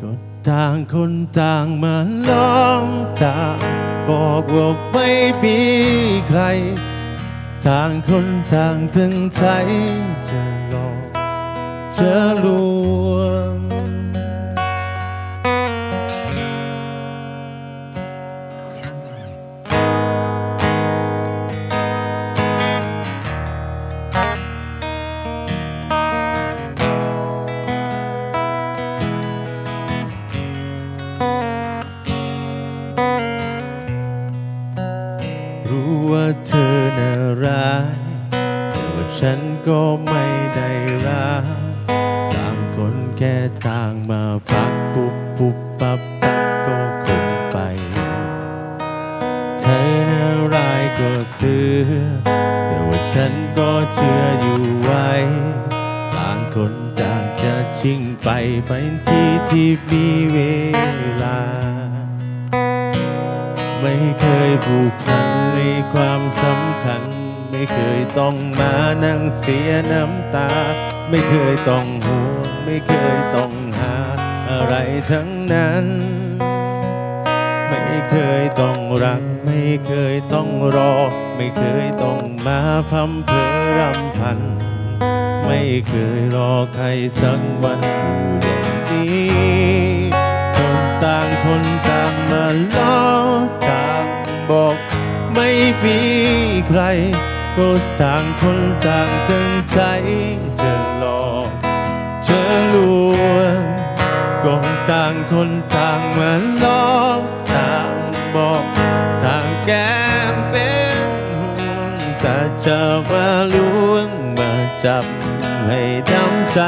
ก็ต่างคนต่างมาล้อมตาบอกว่าไม่มีใคร ต่างคนต่างถึงใจจะหลอกจะลวง ว่าเธอน่าร้ายแต่ว่าฉันก็ไม่ได้รักต่างคนแค่ต่างมาพักปุ๊บปุ๊บปั๊บปั๊บก็คงไป เธอน่าร้ายก็เสือแต่ว่าฉันก็เชื่ออยู่ไว้ต่างคนต่างจะชิงไปไปที่ที่มีเวลา ไม่เคยผูกพันในความสำคัญ ไม่เคยต้องมานั่งเสียน้ำตา ไม่เคยต้องห่วง ไม่เคยต้องหา อะไรทั้งนั้น ไม่เคยต้องรัก ไม่เคยต้องรอ ไม่เคยต้องมาพำเพอรำพัน ไม่เคยรอใครสักวันอยู่างนี้ บอก ไม่มีใครก็ต่างคนต่างตั้งใจจะหลอกเธอลวงก็ต่างคนต่างมาล้อต่างบอกต่างแก้มเป็นห่วงแต่จะมาลวงมาจับให้ดำใจ